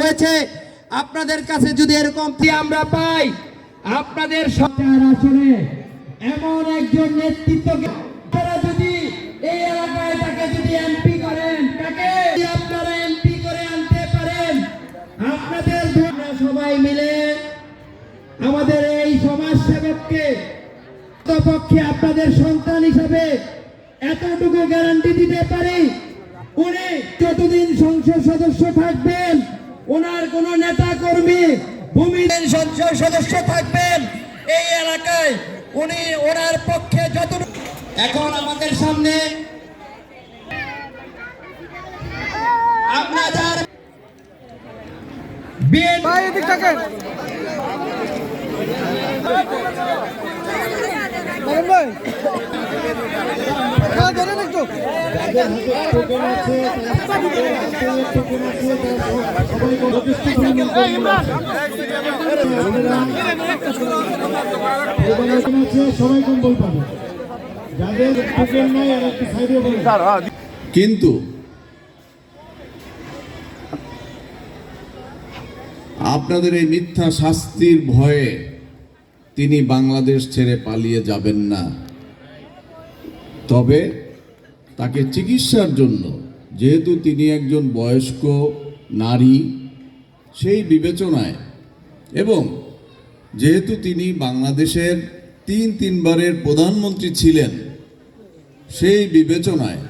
হয়েছে। আপনাদের কাছে যদি এরকম আমরা পাই, আপনাদের সরকার আসলে এমন একজন নেতৃত্বকে আপনারা যদি এই এলাকায় তাকে যদি এমপি করেন, তাকে আপনারা এমপি করে আনতে পারেন, আপনাদের সবাই মিলে আমাদের এই সমাজ সেবককে পক্ষে আপনাদের সন্তান হিসাবে এতটুকু গ্যারান্টি দিতে পারি। উনি যতদিন সংসদ সদস্য থাকবেন ওনার কোন নেতা কর্মী ভূমি সংসদ সদস্য থাকবেন এই এলাকায়। উনি ওনার পক্ষে যতটুকু এখন আমাদের সামনে আপনাদের বিএনপি একটু কিন্তু আপনাদের এই মিথ্যা শাস্তির ভয়ে তিনি বাংলাদেশ ছেড়ে পালিয়ে যাবেন না। তবে তাকে চিকিৎসার জন্য, যেহেতু তিনি একজন বয়স্ক নারী, সেই বিবেচনায় এবং যেহেতু তিনি বাংলাদেশের তিন তিনবারের প্রধানমন্ত্রী ছিলেন, সেই বিবেচনায়